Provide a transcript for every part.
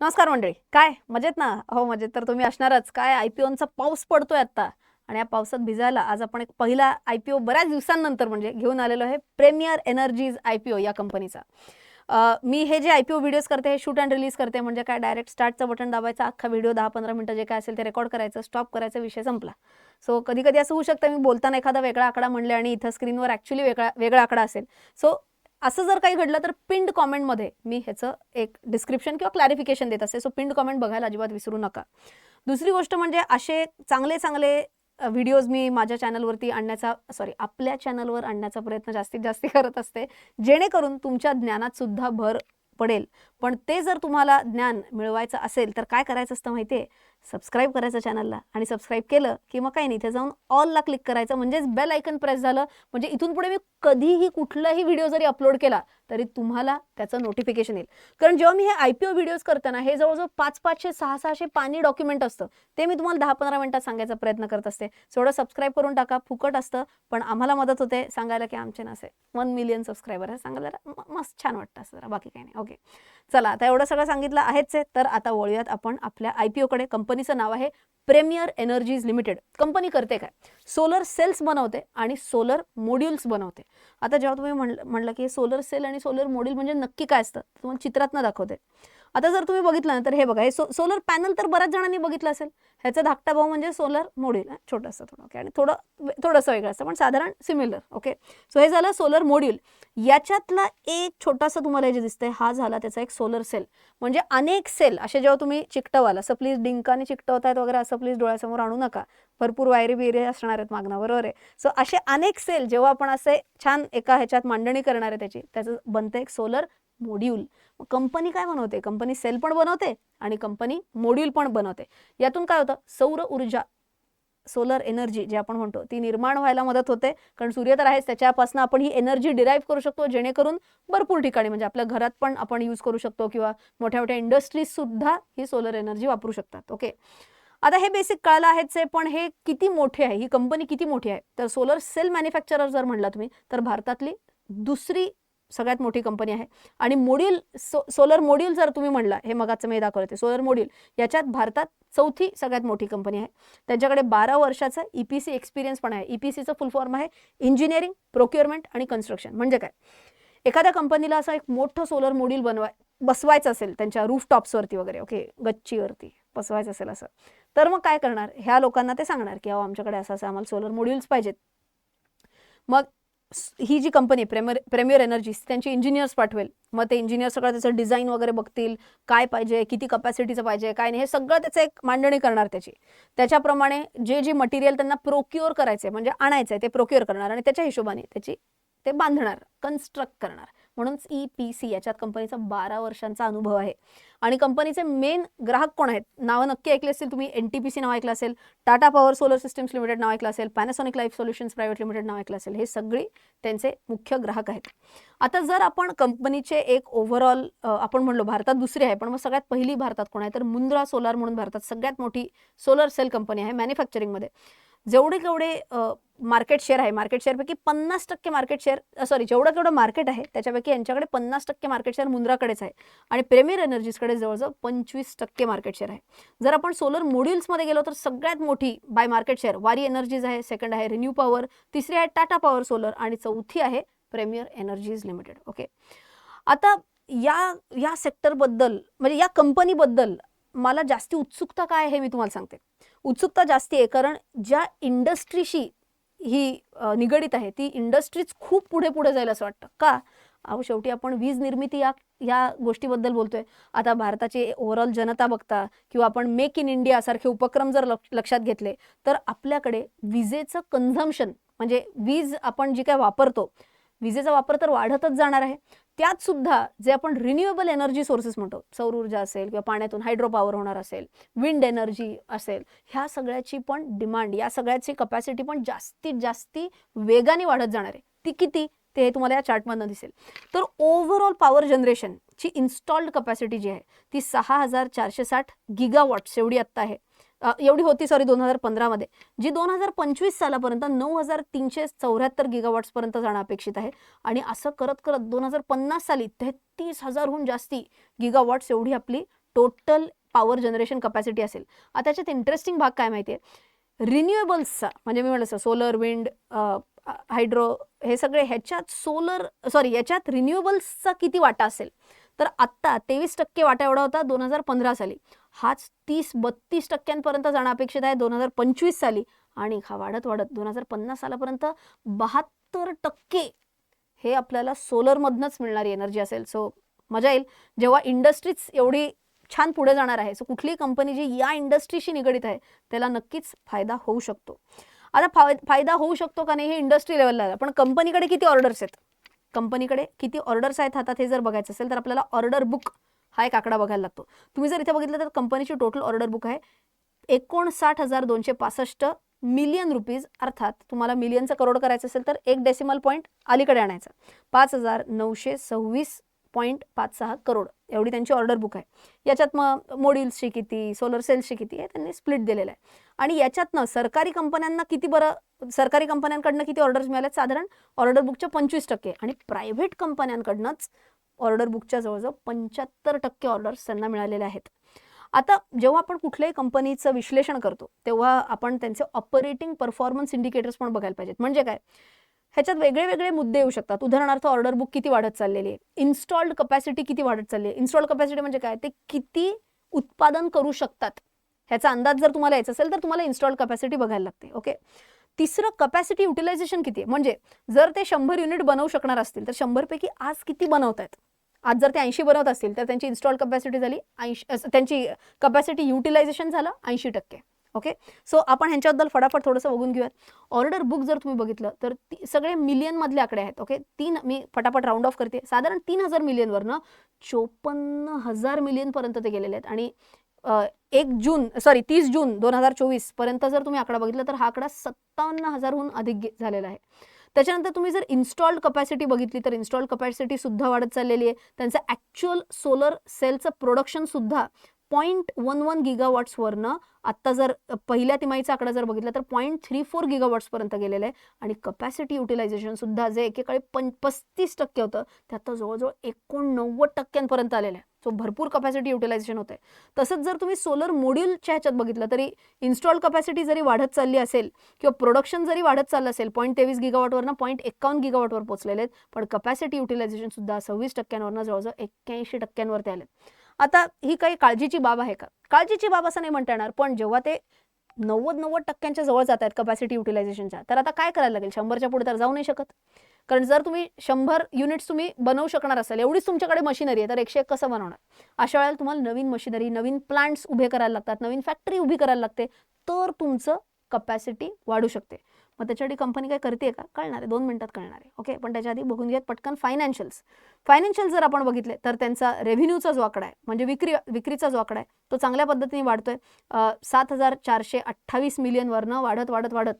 नमस्कार मंडळी. काय? मजेत ना? हो मजेत तर तुम्ही असणारच. काय आय पी ओचा पाऊस पडतोय आत्ता? आणि या पावसात भिजायला आज आपण एक पहिला आय पी ओ बऱ्याच दिवसांनंतर म्हणजे घेऊन आलेलो आहे premier energies I P O या कंपनीचा. मी हे जे आय पी ओ व्हिडिओज करते हे शूट अँड रिलीज करते म्हणजे काय डायरेक्ट स्टार्टचं बटन दाबायचं अख्खा व्हिडिओ दहा पंधरा मिनटं जे काय असेल ते रेकॉर्ड करायचं स्टॉप करायचा विषय संपला. सो कधी कधी असं होऊ शकतं मी बोलताना एखादा वेगळा आकडा म्हणले आणि इथं स्क्रीनवर ॲक्च्युली वेगळा वेगळा आकडा असेल. सो असं जर काही घडलं तर पिंड कॉमेंटमध्ये मी ह्याचं एक डिस्क्रिप्शन किंवा क्लॅरिफिकेशन देत असते. सो पिंड कॉमेंट बघायला अजिबात विसरू नका. दुसरी गोष्ट म्हणजे असे चांगले चांगले व्हिडिओज मी माझ्या चॅनलवरती आणण्याचा सॉरी आपल्या चॅनलवर आणण्याचा प्रयत्न जास्तीत जास्त करत असते. जेणेकरून तुमच्या ज्ञानात सुद्धा भर पडेल. पण ते जर तुम्हाला ज्ञान मिळवायचं असेल तर काय करायचं असतं माहिती आहे सबस्क्राईब करायचं चॅनलला आणि सबस्क्राईब केलं की मग काही नाही इथे जाऊन ऑलला क्लिक करायचं. म्हणजेच बेल आयकन प्रेस झालं म्हणजे इथून पुढे मी कधीही कुठलाही व्हिडिओ जरी अपलोड केला तरी तुम्हाला त्याचं नोटिफिकेशन येईल. कारण जेव्हा मी हे आय पी ओ व्हिडिओज करताना हे जवळजवळ पाच पाचशे सहा सहाशे पाणी डॉक्युमेंट असतं. ते मी तुम्हाला दहा पंधरा मिनटात सांगायचा प्रयत्न करत असते. थोडं सबस्क्राईब करून टाका फुकट असतं पण आम्हाला मदत होते सांगायला की आमचे नसे वन मिलियन सबस्क्रायबर आहे सांगायला मस्त छान वाटतं असं जरा बाकी काही नाही. ओके चला आता एवढं सगळं सांगितलं आहेच आहे तर आता वळूयात आपण आपल्या आय पी ओकडे कंपनीचं नाव आहे प्रेमियर एनर्जीज लिमिटेड. कंपनी करते काय? सोलर सेल्स बनवते आणि सोलर मोड्युल्स बनवते. आता जेव्हा तुम्ही म्हणलं म्हणलं की सोलर सेल आणि सोलर मोड्यूल म्हणजे नक्की काय असतं? तुम्हाला चित्रातनं दाखवते. आता जर तुम्ही बघितलं ना तर हे बघा हे सो सोलर पॅनल तर बऱ्याच जणांनी बघितलं असेल. ह्याचा धाकटा भाऊ म्हणजे सोलर मोड्यूल छोटंसं थोडं ओके आणि थोडं थोडंसं वेगळं असतं पण साधारण सिमिलर ओके सो हे झालं सोलर मोड्यूल याच्यातला एक छोटासा तुम्हाला जे दिसतंय हा झाला त्याचा एक सोलर सेल म्हणजे अनेक सेल असे जेव्हा तुम्ही चिकटवाल असं प्लीज डिंकाने चिकटवतायत वगैरे असं प्लीज डोळ्यासमोर आणू नका. भरपूर वायरी बिरे असणार आहेत मागणं बरोबर आहे सो असे अनेक सेल जेव्हा आपण असे छान एका ह्याच्यात मांडणी करणार आहे त्याची त्याचं बनतं एक सोलर मोड्यूल कंपनी काय बनवते? कंपनी सेल पण बनवते आणि कंपनी मोड्यूल पण बनवते. यातून काय होतं? सौर ऊर्जा सोलर एनर्जी जे आपण म्हणतो ती निर्माण व्हायला मदत होते. कारण सूर्य तर आहेच त्याच्यापासून आपण ही एनर्जी डिराईव्ह करू शकतो जेणेकरून भरपूर ठिकाणी म्हणजे आपल्या घरात पण आपण यूज करू शकतो किंवा मोठ्या मोठ्या इंडस्ट्रीज सुद्धा ही सोलर एनर्जी वापरू शकतात. ओके आता हे बेसिक कळलं आहेच आहे पण हे किती मोठे आहे? ही कंपनी किती मोठी आहे? तर सोलर सेल मॅन्युफॅक्चरर जर म्हणला तुम्ही तर भारतातली दुसरी सगळ्यात मोठी कंपनी आहे. आणि मोड्यूल सो सोलर मोड्यूल जर तुम्ही म्हणला हे मगाचं मी दाखवलं सोलर मोड्यूल याच्यात भारतात चौथी सगळ्यात मोठी कंपनी आहे. त्यांच्याकडे बारा वर्षाचा ई पी सी एक्सपिरियन्स पण आहे. ई पी सीचं फुल फॉर्म आहे इंजिनिअरिंग प्रोक्युअरमेंट आणि कन्स्ट्रक्शन म्हणजे काय? एखाद्या कंपनीला असं एक मोठं सोलर मोड्यूल बनवाय बसवायचं असेल त्यांच्या रूफटॉप्सवरती वगैरे ओके गच्चीवरती बसवायचं असेल असं. तर मग काय करणार? ह्या लोकांना ते सांगणार की अहो आमच्याकडे असं असं आम्हाला सोलर मोड्यूल्स पाहिजेत. मग ही जी कंपनी प्रेमर प्रेमियर एनर्जीज त्यांचे इंजिनियर्स पाठवेल. मग ते इंजिनियर सगळं त्याचं डिझाईन वगैरे बघतील काय पाहिजे किती कपॅसिटीचं पाहिजे काय नाही हे सगळं त्याचं एक मांडणी करणार त्याची. त्याच्याप्रमाणे जे जे मटेरियल त्यांना प्रोक्युअर करायचे म्हणजे आणायचं आहे ते प्रोक्युअर करणार आणि त्याच्या हिशोबाने त्याची ते बांधणार कन्स्ट्रक्ट करणार. म्हणून ई पी सी याच्यात कंपनीचा बारा वर्षांचा अनुभव आहे. आणि कंपनीचे मेन ग्राहक कोण आहेत? नावं नक्की ऐकले असतील तुम्ही. एन टी पी सी नाव ऐकलं असेल Tata power solar systems limited नाव ऐकलं असेल Panasonic life solutions private limited नाव ऐकलं असेल हे सगळी त्यांचे मुख्य ग्राहक आहेत. आता जर आपण कंपनीचे एक ओव्हरऑल आपण म्हणलो भारतात दुसरी आहे पण मग सगळ्यात पहिली भारतात कोण आहे? तर मुंद्रा सोलार म्हणून भारतात सगळ्यात मोठी सोलर सेल कंपनी आहे मॅन्युफॅक्चरिंगमध्ये. जेवढे केवढे मार्केट शेअर आहे मार्केट शेअरपैकी पन्नास टक्के मार्केट शेअर सॉरी जेवढं केवढं मार्केट आहे त्याच्यापैकी यांच्याकडे पन्नास टक्के मार्केट शेअर मुंद्राकडेच आहे. आणि प्रेमियर एनर्जीजकडे जवळजवळ पंचवीस टक्के मार्केट शेअर आहे. जर आपण सोलर मोड्युल्समध्ये गेलो तर सगळ्यात मोठी by market share Waaree energies आहे सेकंड आहे रिन्यू पॉवर तिसरी आहे टाटा पॉवर सोलर आणि चौथी आहे प्रेमियर एनर्जीज लिमिटेड ओके आता या या सेक्टरबद्दल म्हणजे या कंपनीबद्दल मला जास्ती उत्सुकता काय आहे मी तुम्हाला सांगते. उत्सुकता जास्ती आहे कारण ज्या इंडस्ट्रीशी ही निगडीत आहे ती इंडस्ट्रीज खूप पुढे पुढे जाईल असं वाटतं. का? अहो शेवटी आपण वीज निर्मिती या या गोष्टीबद्दल बोलतोय. आता भारताची ओव्हरऑल जनता बघता किंवा आपण मेक इन इंडिया सारखे उपक्रम जर लक्षात घेतले तर आपल्याकडे विजेचं कन्झम्शन म्हणजे वीज आपण जी काय वापरतो विजेचा वापर तर वाढतच जाणार आहे. त्यात सुद्धा जे आपण रिन्युएबल एनर्जी सोर्सेस म्हणतो सौर ऊर्जा असेल किंवा पाण्यातून हायड्रो पॉवर होणार असेल विंड एनर्जी असेल ह्या सगळ्याची पण डिमांड या सगळ्याची कपॅसिटी पण जास्तीत जास्ती वेगाने वाढत जाणार आहे. ती किती? ते हे तुम्हाला या चार्टमधनं दिसेल. तर ओव्हरऑल पॉवर जनरेशनची इन्स्टॉल्ड कपॅसिटी जी आहे ती सहा हजार चारशे साठ गिगावॉट्स एवढी आत्ता आहे. एवढी होती सॉरी दोन हजार पंधरामध्ये जी दोन हजार पंचवीस सालापर्यंत नऊ हजार तीनशे चौऱ्याहत्तर गिगावॉट्सपर्यंत जाणं अपेक्षित आहे. आणि असं करत करत दोन हजार पन्नास साली तेहतीस हजारहून जास्ती गिगावॉट्स एवढी आपली टोटल पॉवर जनरेशन कपॅसिटी असेल. आता त्याच्यात इंटरेस्टिंग भाग काय माहिती आहे रिन्युएबल्सचा म्हणजे मी म्हटलं सोलर विंड हायड्रो हे सगळे ह्याच्यात सोलर सॉरी याच्यात रिन्युएबल्सचा किती वाटा असेल? तर आत्ता तेवीस टक्के वाटा एवढा होता दोन हजार पंधरा साली. हाच तीस बत्तीस टक्क्यांपर्यंत जाणं अपेक्षित आहे. दोन हजार पंचवीस साली आणि हा वाढत वाढत दोन हजार पन्नास सालापर्यंत बहात्तर टक्के हे आपल्याला सोलरमधनंच मिळणारी एनर्जी असेल. सो मजा येईल. जेव्हा इंडस्ट्रीज एवढी छान पुढे जाणार आहे सो कुठलीही कंपनी जी या इंडस्ट्रीशी निगडीत आहे त्याला नक्कीच फायदा होऊ शकतो. आता फायदा होऊ शकतो का नाही हे इंडस्ट्री लेवलला आहे. पण कंपनीकडे किती ऑर्डर्स आहेत? कंपनीकडे किती ऑर्डर्स आहेत हातात हे जर बघायचं असेल तर आपल्याला ऑर्डर बुक हा एक आकडा बघायला लागतो. तुम्ही जर इथे बघितलं तर कंपनीची टोटल ऑर्डर बुक आहे एकोणसाठ हजार दोनशे पासष्ट मिलियन रुपीज अर्थात तुम्हाला मिलियनचा करोड करायचं असेल तर एक डेसिमल पॉईंट अलीकडे आणायचा पाच हजार नऊशे सव्वीस पॉईंट पाच सहा करोड एवढी त्यांची ऑर्डर बुक आहे. याच्यात मग मोड्यूल्सची किती सोलर सेल्सची किती आहे त्यांनी स्प्लिट दिलेलं आहे. आणि याच्यातनं सरकारी कंपन्यांना किती बरं सरकारी कंपन्यांकडनं किती ऑर्डर्स मिळाल्यात साधारण ऑर्डर बुकच्या पंचवीस टक्के. आणि प्रायव्हेट कंपन्यांकडनंच ऑर्डर बुकच्या जवळजवळ पंच्याहत्तर टक्के ऑर्डर्स त्यांना मिळालेले आहेत. आता जेव्हा आपण कुठल्याही कंपनीचं विश्लेषण करतो तेव्हा आपण त्यांचे ऑपरेटिंग परफॉर्मन्स इंडिकेटर्स पण बघायला पाहिजेत. म्हणजे काय? ह्याच्यात वेगळे वेगळे मुद्दे येऊ शकतात. उदाहरणार्थ ऑर्डर बुक किती वाढत चाललेली आहे? इन्स्टॉल्ड कपॅसिटी किती वाढत चालली आहे? इन्स्टॉल्ड कपॅसिटी म्हणजे काय? ते किती उत्पादन करू शकतात? ह्याचा अंदाज जर तुम्हाला यायचा असेल तर तुम्हाला इन्स्टॉल्ड कपॅसिटी बघायला लागते ओके तिसरं कपॅसिटी युटिलायझेशन किती आहे? म्हणजे जर ते शंभर युनिट बनवू शकणार असतील तर शंभरपैकी आज किती बनवत आहेत आज जर ते ऐंशी बनवत असतील तर त्यांची इन्स्टॉल कपॅसिटी झाली ऐंशी त्यांची कपॅसिटी युटिलायझेशन झालं ऐंशी टक्के. ओके सो आपण ह्यांच्याबद्दल फटाफट थोडंसं बघून घेऊयात. ऑर्डर बुक जर तुम्ही बघितलं तर ती सगळे मिलियनमधले आकडे आहेत ओके तीन मी फटाफट राऊंड ऑफ करते. साधारण तीन हजार मिलियनवरनं चोपन्न हजार मिलियनपर्यंत ते गेलेले आहेत. आणि एक जून सॉरी तीस जून दोन हजार चोवीसपर्यंत जर तुम्ही आकडा बघितला तर हा आकडा सत्तावन्न हजारहून अधिक झालेला आहे. त्याच्यानंतर तुम्ही जर इन्स्टॉल्ड कपॅसिटी बघितली तर इन्स्टॉल्ड कपॅसिटी सुद्धा वाढत चाललेली आहे. त्यांचं ॲक्च्युअल सोलर सेलचं प्रोडक्शन सुद्धा पॉईंट वन वन गिगावॉट्सवरनं आत्ता जर पहिल्या तिमाहीचा आकडा जर बघितला तर पॉईंट थ्री फोर गिगावॉट्सपर्यंत गेलेलं आहे. आणि कपॅसिटी युटिलायझेशनसुद्धा जे एकेकाळी पं पस्तीस टक्के होतं ते आता जवळजवळ एकोणनव्वद टक्क्यांपर्यंत आलेलं आहे. सो भरपूर कपॅसिटी युटिलायझेशन होतं आहे तसंच जर तुम्ही सोलर मोड्यूलच्या ह्याच्यात बघितलं तरी इन्स्टॉल कपॅसिटी जरी वाढत चालली असेल किंवा प्रोडक्शन जरी वाढत चाललं असेल पॉईंट तेवीस गिगावॉटवरनं पॉईंट एकावन्न गिगावॉटवर पोचलेले आहेत पण कपॅसिटी युटिलायझेशनसुद्धा सव्वीस टक्क्यांवरनं जवळजवळ एक्क्याऐंशी टक्क्यांवरती आले आता ही काही काळजीची बाब आहे का? काळजीची बाब असं नाही म्हणता येणार पण जेव्हा ते नव्वद नव्वद टक्क्यांच्या जवळ जात आहेत कपॅसिटी युटिलायझेशनच्या तर आता काय करायला लागेल? शंभरच्या पुढे तर जाऊ नाही शकत. कारण जर तुम्ही शंभर युनिट्स तुम्ही बनवू शकणार असाल एवढीच तुमच्याकडे मशिनरी आहे तर एकशे एक कसं बनवणार? अशा वेळेला तुम्हाला नवीन मशिनरी नवीन प्लांट्स उभे करायला लागतात नवीन फॅक्टरी उभी करायला लागते तर तुमचं कपॅसिटी वाढू शकते. मग त्याच्यासाठी कंपनी काय करते का? कळणार. आहे दोन मिनिटात कळणार. आहे ओके पण त्याच्या आधी बघून घेत पटकन फायनान्शियल्स फायनान्शियल जर आपण बघितले तर त्यांचा रेव्हेन्यूचा जो आकडा आहे. म्हणजे विक्री विक्रीचा जो आकडा आहे. तो चांगल्या पद्धतीने वाढतोय. सात हजार चारशे अठ्ठावीस मिलियनवरनं वाढत वाढत वाढत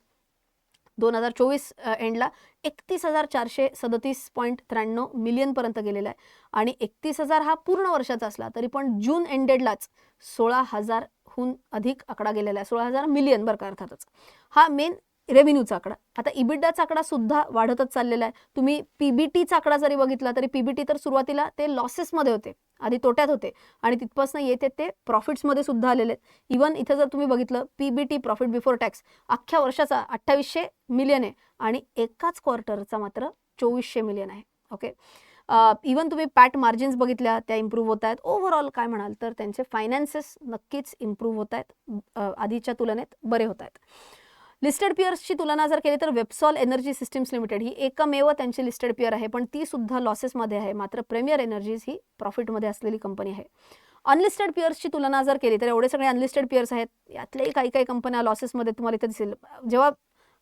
दोन हजार चोवीस एंडला एकतीस हजार चारशे सदतीस पॉईंट त्र्याण्णव मिलियनपर्यंत गेलेला आहे. आणि एकतीस हजार हा पूर्ण वर्षाचा असला तरी पण जून एंडेडलाच सोळा हजारहून अधिक आकडा गेलेला आहे. सोळा हजार मिलियन बरं का अर्थातच. हा मेन रेव्हेन्यूचा आकडा आता इबिडाचा आकडा सुद्धा वाढतच चाललेला आहे. तुम्ही पीबीटीचा आकडा जरी बघितला तरी पीबीटी तर सुरुवातीला ते लॉसेसमध्ये होते. आधी तोट्यात होते. आणि तिथपासून येते ते प्रॉफिट्समध्ये सुद्धा आलेले आहेत. इवन इथं जर तुम्ही बघितलं पीबीटी प्रॉफिट बिफोर टॅक्स अख्ख्या वर्षाचा अठ्ठावीसशे मिलियन आहे. आणि एकाच क्वार्टरचा मात्र चोवीसशे मिलियन आहे. ओके इवन तुम्ही पॅट मार्जिन्स बघितल्या त्या इम्प्रूव्ह होत आहेत. ओव्हरऑल काय म्हणाल तर त्यांचे फायनान्सेस नक्कीच इम्प्रूव्ह होत आहेत. आधीच्या तुलनेत बरे होत आहेत. लिस्टेड पिअर्सची तुलना जर केली तर वेबसॉल एनर्जी सिस्टीम्स लिमिटेड ही एकमेव त्यांची लिस्टेड पियर आहे पण ती सुद्धा लॉसेसमध्ये आहे. मात्र प्रेमियर एनर्जीज ही प्रॉफिटमध्ये असलेली कंपनी आहे. अनलिस्टेड पिअर्सची तुलना जर केली तर एवढे सगळे अनलिस्टेड पियर्स आहेत. यातल्याही काही काही कंपन्या लॉसेसमध्ये तुम्हाला इथे दिसेल. जेव्हा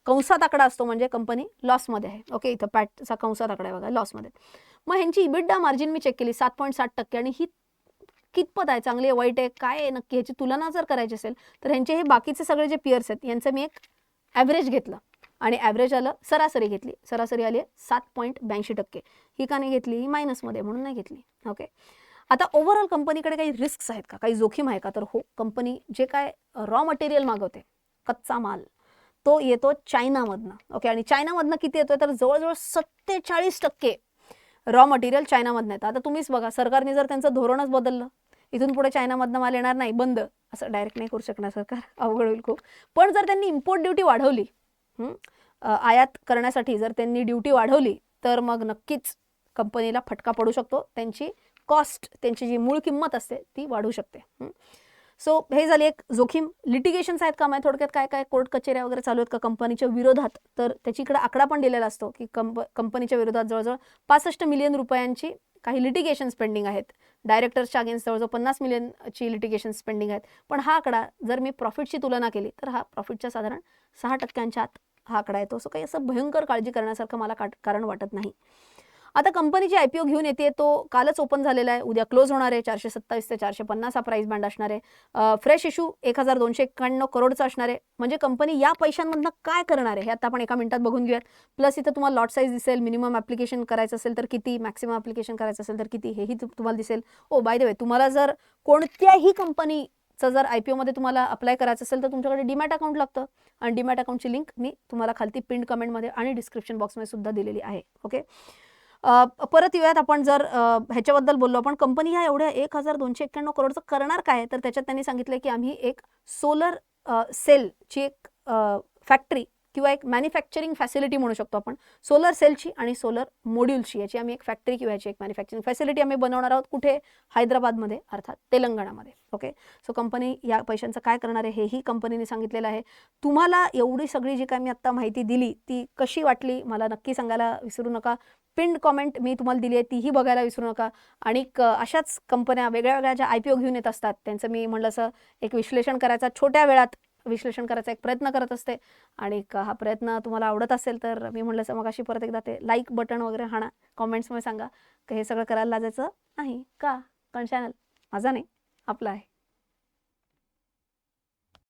कंसात आकडा असतो म्हणजे कंपनी लॉसमध्ये आहे. ओके इथं पॅटचा कंसात आकडा आहे बघा लॉसमध्ये मग ह्यांची इबिडा मार्जिन मी चेक केली सात पॉईंट साठ टक्के. आणि ही कितपत आहे? चांगली आहे वाईट आहे? काय आहे? नक्की ह्याची तुलना जर करायची असेल तर ह्यांचे हे बाकीचे सगळे जे पियर्स आहेत यांचं मी एक ॲव्हरेज घेतलं. आणि ॲव्हरेज आलं सरासरी घेतली. सरासरी आली आहे सात पॉईंट ब्याऐंशी टक्के. ही का नाही घेतली? ही मायनसमध्ये म्हणून नाही घेतली. ओके आता ओव्हरऑल कंपनीकडे काही रिस्क आहेत का? काही जोखीम आहे का? तर हो कंपनी जे काय रॉ मटेरियल मागवते कच्चा माल तो येतो चायनामधनं. ओके आणि चायनामधनं किती येतोय? तर जवळजवळ सत्तेचाळीस टक्के रॉ मटेरियल चायनामधनं येतं. आता तुम्हीच बघा सरकारने जर त्यांचं धोरणच बदललं इथून पुढे चायनामधनं माल येणार नाही बंद. असं डायरेक्ट नाही करू शकणार सरकार. अवघड होईल खूप. पण जर त्यांनी इम्पोर्ट ड्युटी वाढवली आयात करण्यासाठी जर त्यांनी ड्युटी वाढवली तर मग नक्कीच कंपनीला फटका पडू शकतो. त्यांची कॉस्ट त्यांची जी मूळ किंमत असते ती वाढू शकते. सो हे झाली एक जोखीम. लिटिगेशन्स आहेत का? माहिती थोडक्यात काय काय कोर्ट कचेऱ्या वगैरे चालू आहेत का कंपनीच्या विरोधात? तर त्याच्याकडे आकडा पण दिलेला असतो की कंप कंपनीच्या विरोधात जवळजवळ पासष्ट मिलियन रुपयांची काही लिटिगेशन्स पेंडिंग आहेत. डायरेक्टर्सच्या अगेन्स्ट जवळजवळ पन्नास मिलियनची लिटिगेशन्स पेंडिंग आहेत. पण हा आकडा जर मी प्रॉफिटची तुलना केली तर हा प्रॉफिटच्या साधारण सहा टक्क्यांच्या आत हा आकडा येतो. सो काही असं भयंकर काळजी करण्यासारखं मला कारण वाटत नाही. आता कंपनीची आयपीओ घेऊन येते. तो कालच ओपन झालेला आहे. उद्या क्लोज होणार आहे. चारशे सत्तावीस ते चारशे पन्नास हा प्राईस बँड असणार आहे. फ्रेश इशू एक हजार दोनशे एक्क्याण्णव करोडचा असणार आहे. म्हणजे कंपनी या पैशांमधनं काय करणार आहे हे आता आपण एका मिनिटात बघून घेऊयात. प्लस इथं तुम्हाला लॉट साईज दिसेल. मिनिमम ॲप्लिकेशन करायचं असेल तर किती? मॅक्सिमम ॲप्लिकेशन करायचं असेल तर किती? हेही तुम्हाला दिसेल. ओ बाय द वे तुम्हाला जर कोणत्याही कंपनीचं जर आय पी ओमध्ये तुम्हाला अप्लाय करायचं असेल तर तुमच्याकडे डीमॅट अकाउंट लागतं. आणि डीमॅट अकाउंटची लिंक मी तुम्हाला खालती पिंड कमेंटमध्ये आणि डिस्क्रिप्शन बॉक्समध्ये सुद्धा दिलेली आहे. ओके परत येऊयात आपण जर ह्याच्याबद्दल बोललो आपण. कंपनी ह्या एवढ्या एक हजार दोनशे एक्क्याण्णव करोडचं करणार काय? तर त्याच्यात त्यांनी सांगितलं की आम्ही एक सोलर सेलची एक फॅक्टरी किंवा एक मॅन्युफॅक्चरिंग फॅसिलिटी म्हणू शकतो आपण. सोलर सेलची आणि सोलर मॉड्यूलची याची आम्ही एक फॅक्टरी किंवा याची एक मॅन्युफॅक्चरिंग फॅसिलिटी आम्ही बनवणार आहोत कुठे? हैदराबादमध्ये अर्थात तेलंगणामध्ये. ओके? सो कंपनी या पैशांचं काय करणार आहे हेही कंपनीने सांगितलेलं आहे. तुम्हाला एवढी सगळी जी काय मी आत्ता माहिती दिली ती कशी वाटली? मला नक्की सांगायला विसरू नका. पिंड कॉमेंट मी तुम्हाला दिली आहे तीही बघायला विसरू नका. आणि अशाच कंपन्या वेगळ्या वेगळ्या ज्या आय पी ओ घेऊन येत असतात त्यांचं मी म्हणलं असं एक विश्लेषण करायचा छोट्या वेळात विश्लेषण करायचा एक प्रयत्न करत असते. आणि क- हा प्रयत्न तुम्हाला आवडत असेल तर मी म्हणलं असं मग अशी परत एकदा ते लाईक बटन वगैरे हाणा कॉमेंट्समध्ये सांगा. की हे सगळं करायला लाजायचं नाही का? कारण चॅनल माझा नाही आपला आहे.